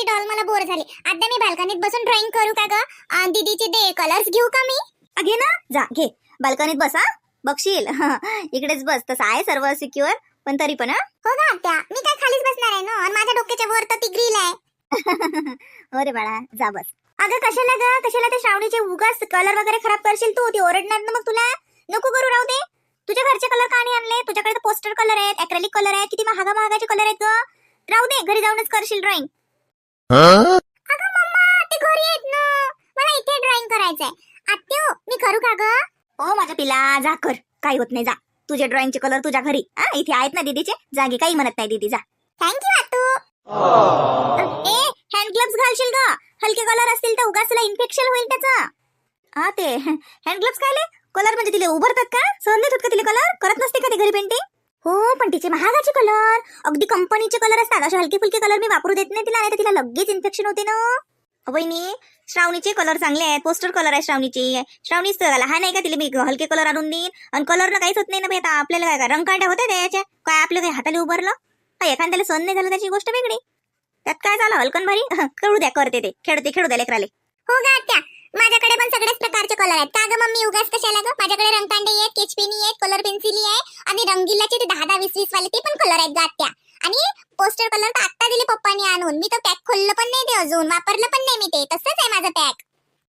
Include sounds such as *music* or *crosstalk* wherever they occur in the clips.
ती डॉल मला बोर झाली. आता मी बाल्कनीत बसून ड्रॉइंग करू का ग? दीदीचे दे कलर्स घेऊ का मी? घे ना. जा घे. बाल्कनीत बस बघशील. *laughs* इकडेच बस. तसं आहे सर्व सिक्युअर पण तरी पण हा. का आत्या. मी काय खालीच बसणार आहे ना? माझ्या डोक्याच्या वर तर ती ग्रिल आहे. *laughs* अरे बाळा जा बस. अगं कशाला ग? कशाला ते श्रावणीचे उगाच कलर वगैरे खराब करशील तू? ती ओरडणार ना मग तुला? नको करू राहू दे. तुझ्या घरचे कलर का नाही आणले? तुझ्याकडे पोस्टर कलर आहेत अॅक्रेलिक कलर आहेत किती महागा महागाचे कलर आहेत ग. राहू दे घरी जाऊनच करशील ड्रॉइंग अगं मम्मा ते घरी आहेत ना. मला इथे ड्रॉइंग करायचंय. आत्यो मी करू का ग? ओ माझ्या पिला जा कर. काही होत नाही जा. तुझे ड्रॉइंगचे कलर तुझ्या घरी. हा इथे आहेत ना दीदीचे. जागे काही म्हणत नाही दीदी जा. थँक्यू आतू ए हँड ग्लव्स घालशील ग. हलके कलर असतील तर उगाच तुला इन्फेक्शन होईल त्याचं. हा ते. *laughs* हँड ग्लव्स काय कलर म्हणजे तिला उभरतात का? सहन देतात का तिला कलर करत नसते का ते घरी पेंटिंग हो पण तिचे महागाचे कलर अगदी कंपनीचे कलर असतात. असे हलके फुलके कलर मी वापरू देत नाही तिला. नाही तर तिला लगेच इन्फेक्शन होते ना. वहिनी श्रावणीचे कलर चांगले आहेत. पोस्टर कलर आहे श्रावणीचे. श्रावणीच तर लहान आहे का तिला मी हलके कलर आणून देईन? आणि कलर काहीच होत नाही ना आता. आपल्याला काय काय रंगकांड्या होत्या त्याच्या काय आपलं काही हाताला उभारलं? काय एखाद्याला सहन नाही झालं त्याची गोष्ट वेगळी. त्यात काय झालं? हलकन भारी? खेळू द्या करते ते. खेळते खेळू द्या लेकराले. हो ग माझ्याकडे पण सगळ्याच प्रकारचे कलर आहेत. का ग मम्मी उगाच कशाला ग? माझ्याकडे रंगकांडे आहेत केचपेनी आहेत कलर पेन्सिली आहे. आणि रंगीलाचे ते दहा दहा वीस वीस वाले ते पण कलर आहेत ग आणि पोस्टर कलर तर आत्ता दिले पप्पानी आणून. मी तर पॅक खोललं पण नाही ते अजून वापरलं पण नाही मी ते. तसंच आहे माझं पॅक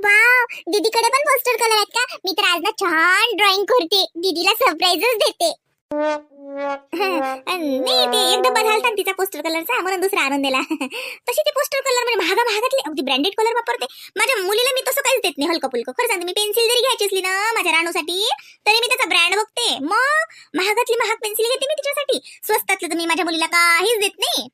वाव दीदीकडे पण पोस्टर कलर आहेत का? मी तर आज ना छान ड्रॉइंग करते. दीदीला सरप्राईजच देते. नाही ते एक डब्बा तिचा पोस्टर कलरचा म्हणून दुसरा आणून दिला. *laughs* तशी ते पोस्टर कलर म्हणजे महागा महागातले अगदी ब्रँडेड कलर वापरते. माझ्या मुलीला मी तसं काहीच देत नाही हलकं फुलकं. खरं सांगते मी पेन्सिल जरी घ्यायची असली ना माझ्या राणूसाठी तरी मी त्याचा ब्रँड बघते. मग महागातली महाग पेन्सिल घेते मी तिच्यासाठी. स्वस्तातलं तर मी माझ्या मुलीला काहीच देत नाही.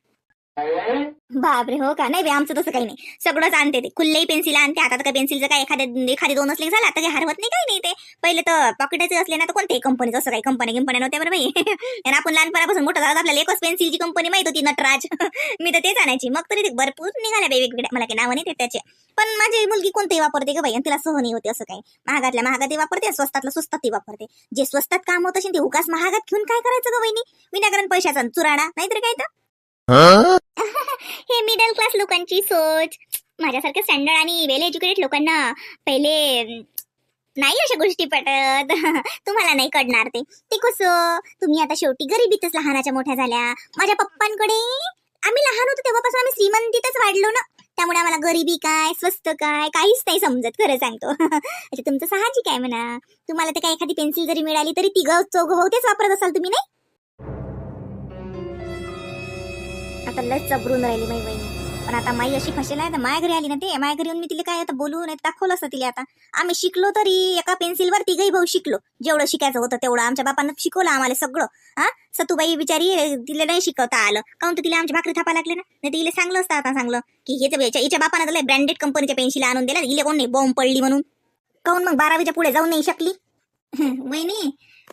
बापरे हो का? नाही आमचं तसं काही नाही. सगळंच आणते ते. खुल्लेही पेन्सिल आणते. आता तर काय पेन्सिलचं काय एखाद्या एखादी दोन असले झाला झालं आता हरवत नाही काही नाही ते. पहिले तर पॉकेटाचे असले ना तर कोणत्याही कंपनीचं असं काही कंपनी कंपन्या नव्हत्या बरं बाई. *laughs* आपण लहानपणापासून मोठं झालं आपल्याला एकच पेन्सिलची कंपनी माहीत होती नटराज. *laughs* मी तर तेच आणायची. मग तरी ते भरपूर निघाल्या बाई वेगवेगळ्या. मला काही नावं नाही ते त्याचे. पण माझी मुलगी कोणतेही वापरते का बाई आणि तिला सहनी होते असं काही. महागातल्या महागात वापरते स्वस्तातलं स्वस्तात ती वापरते. जे स्वस्तात काम होत असेल ते उगाच महागात घेऊन काय करायचं का बहिणी विनाकारण पैशाचा चुराडा. नाहीतर काय तर? हे मिडल क्लास लोकांची सोच. माझ्यासारख्या स्टँडर्ड आणि वेल एज्युकेटेड लोकांना पहिले नाही अशा गोष्टी पटत. *laughs* तुम्हाला नाही कळणार ते. ते कसं? तुम्ही आता शेवटी गरिबीतच लहानाच्या मोठ्या झाल्या. माझ्या पप्पांकडे आम्ही लहान होतो तेव्हापासून आम्ही श्रीमंतीतच वाढलो ना. त्यामुळे आम्हाला गरिबी काय स्वस्त काय काहीच नाही समजत खरं सांगतो. *laughs* अच्छा तुमचं साहजिक आहे म्हणा. तुम्हाला ते काय एखादी पेन्सिल जरी मिळाली तरी तिघ चौघ तेच वापरत असाल तुम्ही नाही? तर लय चबरून राहिली माई बहिणी पण आता माई अशी फसेल आहे तर माया घरी आली ना ते. माया घरी येऊन मी तिला काय आता बोलू नाही दाखवलं असतं तिला आता. आम्ही शिकलो तरी एका पेन्सिलवर तिघही भाऊ शिकलो. जेवढं शिकायचं होतं तेवढं. आमच्या बापानं शिकवलं आम्हाला सगळं. हा? सतूबाई बिचारी तिला नाही शिकवता आलं. काऊन तर तिला आमच्या भाकरी थापा लागले ना? नाही तिला सांगलं असतं आता सांगलं. की हे हिच्या बापानं त्याला ब्रँडेड कंपनीच्या पेन्सिल आणून दिला इले कोण नाही बॉम्ब पडली म्हणून. काऊन मग बारावीच्या पुढे जाऊन नाही शकली? *laughs* वहिनी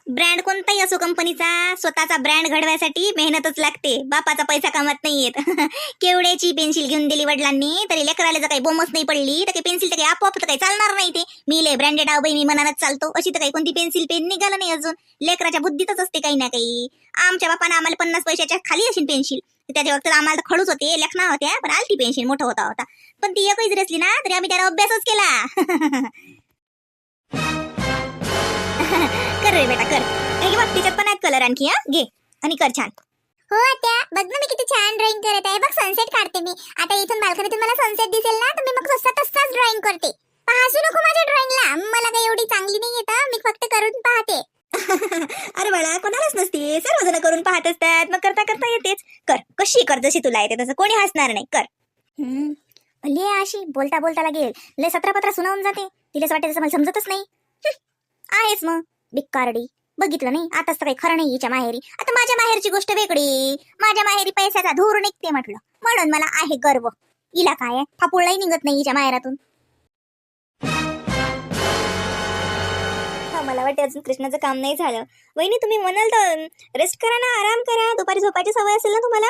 ब्रँड कोणताही असो कंपनीचा स्वतःचा ब्रँड घडवायसाठी मेहनतच लागते. बापाचा पैसा कामात नाही येत *laughs* केवड्याची पेन्सिल घेऊन दिली वडिलांनी तरी लेकराला जर काही बोमच नाही पडली तर काही पेन्सिल तर काही आपोआप तर काही चालणार नाही ते. मी लय ब्रँडेड आहो बाई मी मनानच चालतो. अशी तर काही कोणती पेन्सिल पेन निघालं नाही अजून. लेकराच्या बुद्धीतच असते काही ना काही. आमच्या बापानं आम्हाला पन्नास पैशाच्या खाली असेल पेन्सिल त्याच्या वक्त आम्हाला तर खडूच होते लेखना होत्या पण आलती पेन्सिल मोठा होता होता. पण ती एकच रचली ना तरी आम्ही त्याला अभ्यासच केला. *laughs* कर रे बेटा कर. हे बघ तिच्यात पण आहेत कलर आणखी हा? घे आणि कर छान. हो त्या बघ ना मी किती छान ड्रॉइंग करत आहे. बघ सनसेट काढते मी. आता इथून बाल्कनीतून मला सनसेट दिसेल ना तर मी मग तसा तसाच ड्रॉइंग करते. हसू नको माझ्या ड्रॉइंगला मला काही एवढी चांगली नाही येत. मी फक्त करून पाहते. *laughs* अरे बाळा कोणालाच नसते. सर्वजण करून पाहत असतात. मग करता करता येतेच. कर. कशी कर जशी तुला येते तसं कोणी हसणार नाही. कर. हम्म. ले अशी. बोलता बोलता लागेल ले सतरा पत्रा सुनावून जाते. तिलाच वाटते तसं मला समजतच नाही. हं. *laughs* आहेच मग. बिक्कारडी बघितलं नाही? आताच तर काही खरं नाही हिच्या माहेरी. आता माझ्या माहेरची गोष्ट वेगळी. माझ्या माहेरी पैशाचा धूर निघते म्हटलं. म्हणून मला आहे गर्व. हिला काय आहे? फापुळलाही निघत नाही हिच्या माहेरातून. मला वाटते अजून कृष्णाचं काम नाही झालं. वहिनी तुम्ही म्हणाल तर रेस्ट करा ना आराम करा. दुपारी झोपायची सवय असेल ना तुम्हाला?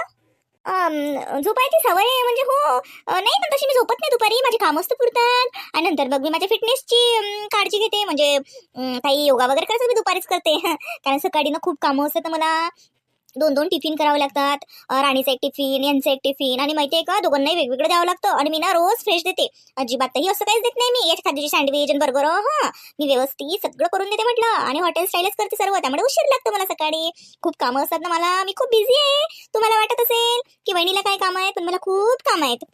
झोपायची सवय आहे. म्हणजे हो नाही पण तशी मी झोपत नाही दुपारी. माझे काम असतं पुरतात. आणि नंतर मग मी माझ्या फिटनेसची काळजी घेते. म्हणजे काही योगा वगैरे करायचं मी दुपारीच करते. *laughs* कारण सकाळी ना खूप कामं असतात. मला दोन दोन टिफिन करावे लागतात. राणीचं एक टिफिन यांचं एक टिफिन आणि माहितीये का दोघांनाही वेगवेगळं द्यावं लागतं आणि मी ना रोज फ्रेश देते. अजिबातही असं काहीच देत नाही मी. याच्या खाद्याची सँडविच आणि बर्गर हा. मी व्यवस्थित सगळं करून देते म्हटलं. आणि हॉटेल स्टाईलच करते सर्व. त्यामुळे उशीर लागतो मला सकाळी. खूप कामं असतात ना मला. मी खूप बिझी आहे. तुम्हाला वाटत असेल की वहिनीला काय काम आहेत पण मला खूप कामं आहेत.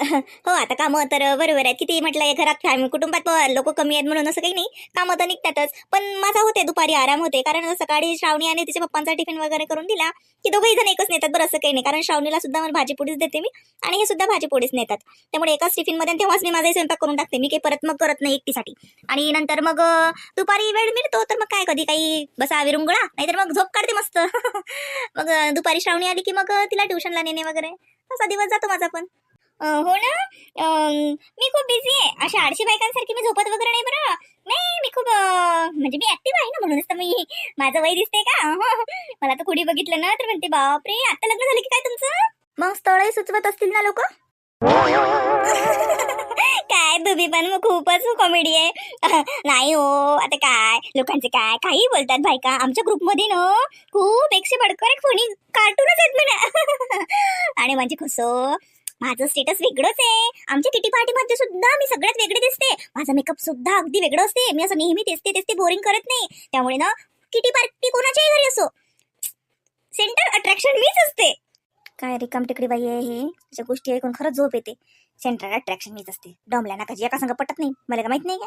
*laughs* हो आता कामं तर बरोबर आहेत. किती म्हटलं घरात फॅमिली कुटुंबात लोक कमी आहेत म्हणून असं काही नाही. कामं तर निघतातच. पण माझा होते दुपारी आराम होते. कारण सकाळी श्रावणी आणि तिच्या पप्पांचा टिफिन वगैरे करून दिला की दोघंही जण एकच नेतात. बरं असं काही नाही. कारण श्रावणीला सुद्धा मला भाजीपोळीच देते मी आणि हे सुद्धा भाजीपोळीच नेतात. त्यामुळे एकाच टिफिनमध्ये तेव्हाच मी माझाही स्वयंपाक करून टाकते. मी काही परत मग करत नाही एकटीसाठी. आणि नंतर मग दुपारी वेळ मिळतो तर मग काय? कधी काही बसा विरुंगळा नाहीतर मग झोप काढते मस्त. *laughs* मग दुपारी श्रावणी आली की मग तिला ट्युशनला नेणे वगैरे. असा दिवस जातो माझा पण. हो ना? मी खूप बिझी आहे. अशा आळशी बायकांसारखी मी झोपत वगैरे नाही बरं. नाही मी खूप म्हणजे मी ऍक्टिव्ह आहे ना म्हणूनच तर मी माझं वय दिसते का? मला तर कुणी बघितलं ना तर म्हणते बापरे आता लग्न झालं की काय तुमचं? मग स्थळही सुचवत असतील ना लोक? *laughs* काय तुम्ही पण मग खूपच कॉमेडी आहे. *laughs* नाही हो आता काय? लोकांचे काय? काही बोलतात बायका. आमच्या ग्रुपमध्ये ना खूप एकशे बडकर एक कोणी कार्टूनच आहेत म्हणा. *laughs* आणि म्हणजे कसं माझं स्टेटस वेगळंच आहे. आमच्या किटी पार्टीमध्ये सुद्धा मी सगळ्यात वेगळे दिसते. माझा मेकअप सुद्धा अगदी वेगळं असते. मी असं नेहमी तेचते तेचते बोरिंग करत नाही. त्यामुळे ना किटी पार्टी कोणाच्याही घरी असो. सेंटर अट्रॅक्शन मीच असते. काय रिकाम टेकडी बाई आहे हे. अशा गोष्टी ऐकून खरंच झोप येते. सेंट्रल अट्रॅक्शन मीच असते. डोंबल्या नाकाची एका संग पटत नाही. मला का माहीत नाही का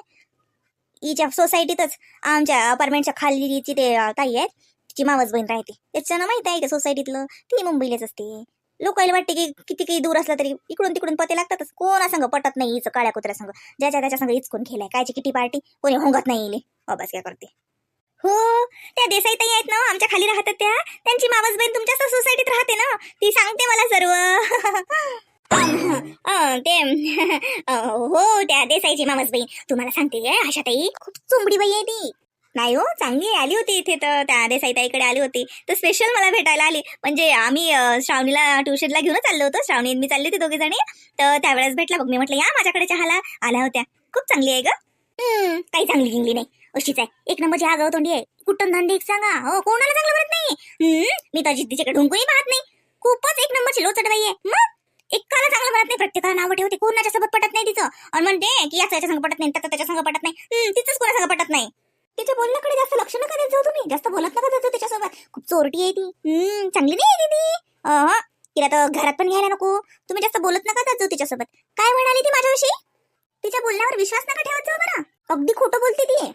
हिच्या सोसायटीतच आमच्या अपार्टमेंटच्या खाली ते ताई आहेत तिची मावस बहीण राहते. त्याच्यानं माहीत आहे का सोसायटीतलं ती मुंबईलाच असते. लोकायला वाटते की किती काही दूर असला तरी इकडून तिकडून पते लागतातच. कोणा संग पटत नाही हिचं काळ्या कुत्र्या संग ज्याच्या त्याच्या संघ इचकून खेळाय कायची किती पार्टी? कोणी होंगत नाही येईल अभ्यास काय करते? हो त्या देसाई ताई आहेत ना आमच्या खाली राहतात त्या. त्यांची मावस बहीण तुमच्या सोसायटीत राहते ना. ती सांगते मला सर्व. *laughs* अं, ते हो त्या देसाईची मावस बहीण तुम्हाला सांगते आशा ताई खूप चोंबडी बाई आहे ती. नाही हो चांगली आली होती इथे तर. त्या देसाई ताईकडे आली होती. तर स्पेशल मला भेटायला आली. म्हणजे आम्ही श्रावणीला ट्युशनला घेऊन चाललो होतो. श्रावणी मी चालली होती दोघे जणी. तर त्यावेळेस भेटला बघ. मी म्हटलं या माझ्याकडे चहाला. आल्या होत्या. खूप चांगली आहे ग. काही चांगली गिंगली नाही. अशीच आहे. एक नंबरची आगाव तोंडी आहे. कुठं धंदे एक सांगा. हो कोणाला चांगलं म्हणत नाही. मी तर तिच्याकडे ढुंकूही पाहत नाही. खूपच एक नंबरची लोचट बाई आहे. मग? एकाला चांगलं म्हणत नाही. प्रत्येकाला नाव ठेवते. कोणाच्या सोबत पटत नाही तिचं. आणि म्हणते की याचा याच्या संग पटत नाही. त्याचा त्याच्या संग पटत नाही. तिचंच कोणा संग पटत नाही. तिच्या बोलण्याकडे जास्त लक्ष नका देत जाऊ तुम्ही. जास्त बोलत नका देत जाऊ तिच्यासोबत. खूप चोरटी आहे ती. हम्म, चांगली नाही आहे ती अहं, तिला तर घरात पण घ्यायला नको. तुम्ही जास्त बोलत नका जात जाऊ तिच्यासोबत. काय म्हणाली ती माझ्याविषयी? तिच्या बोलण्यावर विश्वास नका ठेवत जाऊ बरं. अगदी खोटं बोलते ती.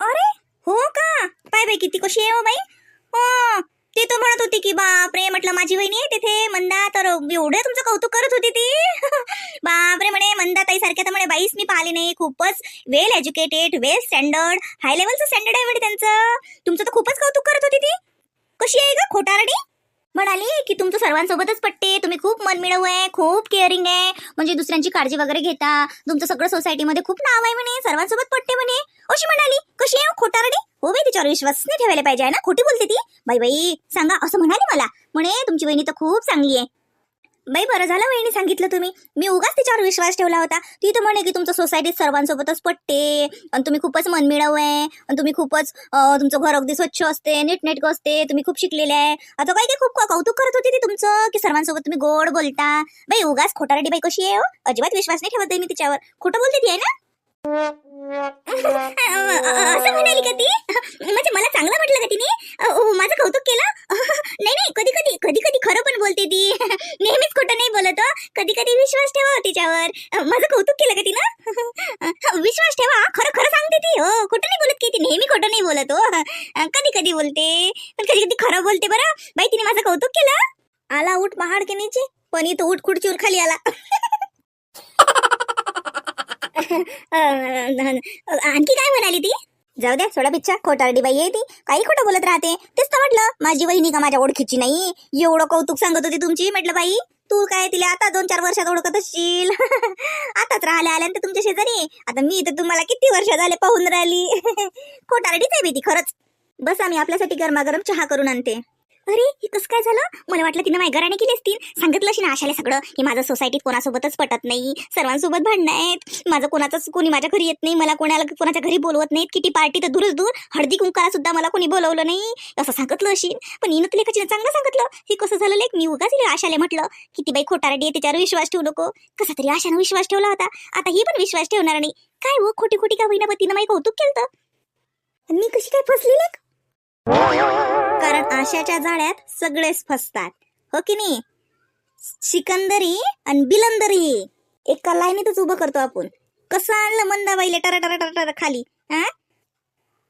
अरे हो का? पाय बाई किती कशी आहे हो बाई? होती की बापरे म्हटलं माझी वहिनी आहे तिथे. मंदा तर एवढं तुमचं कौतुक करत होती ती. *laughs* बापरे म्हणे मंदा ताई सारख्या तर म्हणे बाईस मी पाहिली नाही. खूपच well educated well standard high लेवलचं standard आहे म्हणे त्यांचं. तुमचं तर खूपच कौतुक करत होती ती. कशी आहे ग खोटारडी? म्हणाली की तुमचं सर्वांसोबतच पटते तुम्ही खूप मनमिळव आहे खूप केअरिंग आहे. म्हणजे दुसऱ्यांची काळजी वगैरे घेता. तुमचं सगळं सोसायटीमध्ये खूप नाव आहे म्हणे. सर्वांसोबत पटते म्हणे. अशी म्हणाली कशी आहे हो, खोटारडी? हो बाई तिच्यावर विश्वास नाही ठेवायला पाहिजे आहे ना? खोटी बोलते ती? बाई बाई सांगा असं म्हणाली मला. म्हणे तुमची वहिनी तर खूप चांगली आहे. बाई बरं झालं वहिनी सांगितलं तुम्ही. मी उगाच तिच्यावर विश्वास ठेवला होता. ती तर म्हणे की तुमचं सोसायटीत सर्वांसोबतच पटते. आणि तुम्ही खूपच मनमिळव आहे. आणि तुम्ही खूपच तुमचं घर अगदी स्वच्छ असते. नीटनेटकं असते. तुम्ही खूप शिकलेले आहे. आता काही काही खूप कौतुक करत होती ती तुमचं की सर्वांसोबत तुम्ही गोड बोलता. बाई उगाच खोटारडी बाई कशी आहे हो? अजिबात विश्वास नाही ठेवत आहे मी तिच्यावर. खोटं बोलते ती आहे ना? असं म्हणाली का ती? म्हणजे मला चांगलं म्हटलं का तिने? माझं कौतुक केलं? नाही नाही कधी कधी कधी कधी खरं पण बोलते ती. नेहमीच खोटं नाही बोलत कधी कधी विश्वास ठेवा हो तिच्यावर. माझं कौतुक केलं का तिनं? विश्वास ठेवा खरं खरं सांगते ती. हो खोटं नाही बोलत की ती नेहमी खोटं नाही बोलत हो कधी कधी बोलते. पण कधी कधी खरं बोलते बरं. बाई तिने माझं कौतुक केलं? आला उठ पहाड के नीचे पण इथं उठ खुर्चीवर खाली आला अ, आणखी काय म्हणाली ती? जाऊ द्या सोडा पिच्छा. खोटारडी बाई आहे ती. काही खोटं बोलत राहते. तेच तर म्हटलं माझी वहिनी का माझ्या ओळखीची नाही? एवढं कौतुक सांगत होती तुमची म्हटलं बाई. तू काय तिला आता दोन चार वर्षात ओळखत असशील? *laughs* आताच राहिल्या आल्यानंतर तुमच्या शेजारी. आता मी तर तुम्हाला किती वर्ष झाले पाहून राहिली. *laughs* खोटारडीच आहे ती खरंच. बस आम्ही आपल्यासाठी गरमागरम चहा करून आणते. अरे हे कसं काय झालं? मला वाटलं तिनं माझ्या घराने केली असतील. सांगितलं अशी ना आशाला सगळं. की माझं सोसायटीत कोणासोबतच पटत नाही. सर्वांसोबत भांडणं आहेत. माझं कोणाचंच कोणी माझ्या घरी येत नाही. मला कोणाला कोणाच्या घरी बोलवत नाहीत. किती पार्टी तर दूरच दूर. हळदी कुंकाला सुद्धा मला कोणी बोलवलं नाही. असं सांगितलं अशी. पण हिनं तुला कशी चांगलं सांगितलं. हे कसं झालं लेख? मी उगाच हिला आशाला म्हटलं. किती बाई खोटारडी आहे त्याच्यावर विश्वास ठेवू नको. कसा तरी आशानं विश्वास ठेवला होता. आता ही पण विश्वास ठेवणार नाही. काय हो खोटी खोटी का होईना पण तिनं कौतुक केलं तर मी कशी काय फसली लेख? कारण आशाच्या जाळ्यात सगळेच फसतात. हो की नाही? सिकंदरी आणि बिलंदरी. एका लाईनीतच उभं करतो आपण. कसं आणलं मंदाबाईले टरा टरा टरा टरा खाली? हा?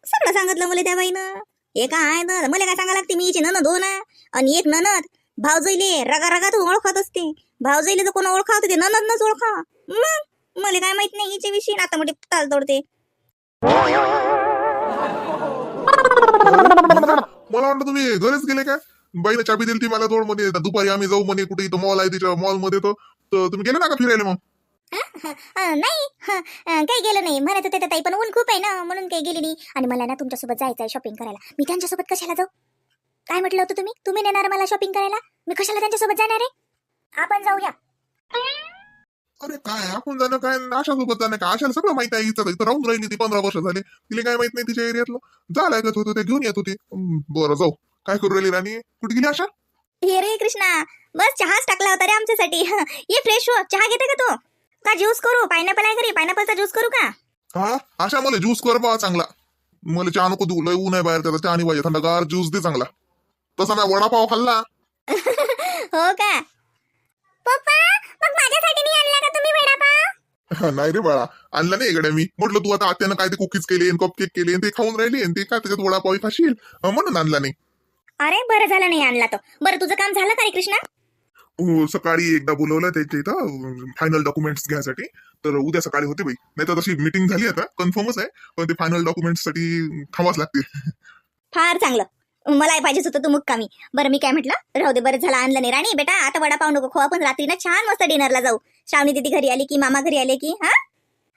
सगळं सांगितलं मला त्या बाईनं. हे काय ना मला काय सांगा लागते? मी हिची ननद हो ना. आणि एक ननद भावजईले रगा रगात ओळखत असते. भावजईले तर कोण ओळखा ते ननदनच ओळखा मग? मला काय माहीत नाही हिच्या विषयी. आता मोठी ताल तोडते *laughs* मला वाटलं तुम्ही घरीच गेले काय? बाईने चाबी दिली ती मला दोन मध्ये दुपारी आम्ही जाऊ म्हणे कुठे इथं मॉल आहे तिच्या मॉलमध्ये तो तर तुम्ही गेले ना का फिरायला मग? अं, नाही. हा. काही गेलं नाही. म्हणत होते ताई पण ऊन खूप आहे ना म्हणून काही गेली नाही. आणि मला ना तुमच्यासोबत जायचं आहे शॉपिंग करायला. मी त्यांच्यासोबत कशाला जाऊ? काय म्हटलं होतं तुम्ही? तुम्ही नेणार मला शॉपिंग करायला? मी कशाला त्यांच्यासोबत जाणार आहे? आपण जाऊया. अरे काय आपण जाणं काय आशा सोबत जाणं काय? आशाला सगळं माहिती आहे इथं. इथं राहून राहिली ती पंधरा वर्ष झाले. तिला काय माहीत नाही तिच्या एरियातलं जा लागत होतं ते घेऊन येत होते. बरं जाऊ. काय करू राहिली राणी? कुठे गेली आशा? हे रे कृष्णा बस चहाच टाकला होता रे आमच्यासाठी. ये फ्रेश हो. चहा घेते का तू? का ज्यूस करू? पायनॅपल आहे घरी? पायनॅपलचा ज्यूस करू का? हा? आशा मला ज्यूस कर बा चांगला. मला चहा नको देऊ. लय ऊन आहे बाहेर त्याचा चहा नाही पाहिजे थंडगार ज्यूस दे चांगला. तसा मी वडापाव खाल्ला? *laughs* हो का? पप्पा! *laughs* नाही रे बाळा आणला नाही इकडे मी. म्हटलं तू आता आत्यानं काय ते कुकीज केले कप केक केले ते खाऊन राहिली ते काय त्याच्यात वडापाव खाशील? म्हणून आणला नाही. अरे बरं झालं नाही आणला तो. बरं तुझं काम झालं का रे कृष्णा? सकाळी एकदा बोलवलं त्याच्या इथं फायनल डॉक्युमेंट्स घ्यायसाठी. तर उद्या सकाळी होते बाई. नाही तर तशी मीटिंग झाली आता कन्फर्मच आहे. पण ते फायनल डॉक्युमेंट्ससाठी थांबाच लागते फार चांगलं. मलाही पाहिजेच होतं तू मुक्कामी. बरं मी काय म्हटलं? राहू दे बरं झालं आणलं नाही. राणी बेटा आता वडापाव नको खो आपण रात्री ना छान मस्त डिनरला जाऊ. श्रावणी दिदी घरी आली की मामा घरी आले की हा?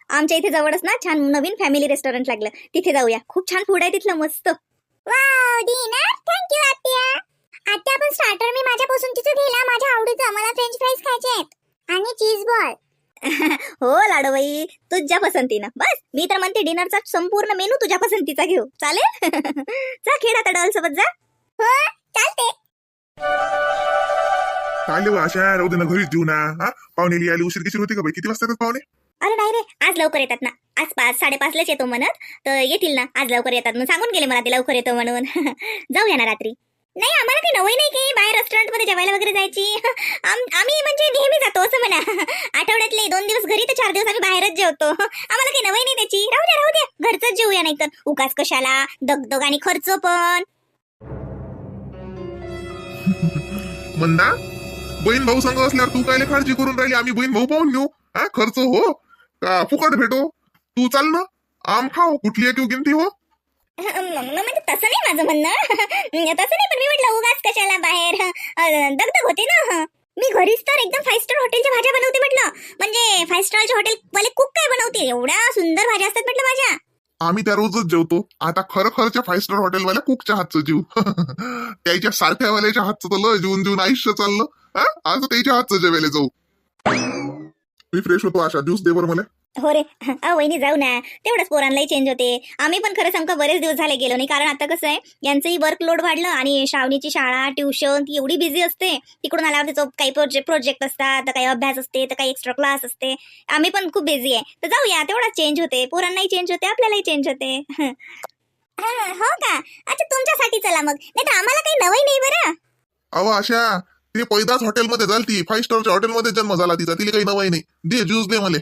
आमच्या इथे जवळच ना छान नवीन फॅमिली रेस्टॉरंट लागलं. तिथे जाऊया. खूप छान फूड आहे तिथलं मस्त. थँक्यू आत्या. आत्या पण स्टार्टर मी माझ्या पसंतीचं दिला माझ्या आवडीचं. मला फ्रेंच फ्राईज खायचे आहेत. आणि चीज बॉल *laughs* हो लाडोबाई. तुझ्या पसंतीनं. बस मी तर म्हणते डिनरचा संपूर्ण मेनू तुझ्या पसंतीचा घेऊ. चालेल? *laughs* जा खेळ आता डॉल सोबत जा. हो चालते. काय लेवा अशा राहू दे ना घरीच जेऊ ना हा? पाहुणे आली उशीर किशीर होती का बाई? किती वाजता पाहुणे? अरे नाही रे आज लवकर येतात ना. आज पाच साडेपाचलाच येतो म्हणत तर येतील ना. आज लवकर येतात मग सांगून गेले मला ते लवकर येतो म्हणून. *laughs* जाऊया ना रात्री. नाही आम्हाला काही नवई नाही की बाहेर रेस्टॉरंटमध्ये जेवायला वगैरे जायची. *laughs* आम- आम्ही म्हणजे नेहमी जातो असं म्हणा. *laughs* आठवड्यातले दोन दिवस घरी तर चार दिवस आम्ही बाहेरच जेवतो. आम्हाला काही नवई नाही त्याची. राहू द्या राहू द्या. घरचंच जेवूया नाही तर उगाच कशाला? दगदग आणि खर्च पण. मंदा? बहीण भाऊ संघ असल्यावर तू काय काळजी करून राहिली? आम्ही बहीण भाऊ पाहून घेऊ. हा खर्च हो. का फुकट भेटो? तू चाल ना. आम खाओ कुठली एक गिनती हो. म्हणजे तसं नाही माझं म्हणणं. तसं नाही पण मी म्हटलं उगाच कशाला बाहेर दगदग होते ना मी घरीच तर एकदम फाईव्ह स्टार हॉटेलच्या भाज्या बनवते म्हटलं. म्हणजे फाईव्ह स्टारचे हॉटेल वाले कुक काय बनवते एवढ्या सुंदर भाज्या असतात म्हटलं माझ्या. आम्ही त्या रोजच जेवतो. आता खरं खरच्या फाईव्ह स्टार हॉटेलवाल्या कुकच्या हातचं जीव. *laughs* त्याच्या सारख्या वाल्याच्या हातचं तर लय जीवन जीवन आयुष्य चाललं. हा? आज त्याच्या हातचं जेवायला जाऊ. मी फ्रेश होतो आशा. ज्यूस दे बरं मला. हो रे. अ वहिनी जाऊ ना. तेवढंच पोरांनाही चेंज होते. आम्ही पण खरं सांगतो बरेच दिवस झाले गेलो नाही. कारण आता कसं आहे यांचंही वर्कलोड वाढलं आणि श्रावणीची शाळा ट्युशन ती एवढी बिझी असते. तिकडून आल्यावर तिचं काही प्रोजेक्ट प्रोजेक्ट असतात तर काही अभ्यास असते तर काही एक्स्ट्रा क्लास असते. आम्ही पण खूप बिझी आहे. तर जाऊया. तेवढाच चेंज होते. पोरांनाही चेंज होते आपल्यालाही चेंज होते. *laughs* हा, का? अच्छा तुमच्यासाठी चला मग. नाही तर आम्हाला काही नवई नाही बरं. अहो आशा. ते पैदास हॉटेलमध्ये झाली ती फाईव्ह स्टारच्या हॉटेलमध्ये जन्म झाला तिचा तिला काही नवाई नाही. दे ज्यूस दे मला.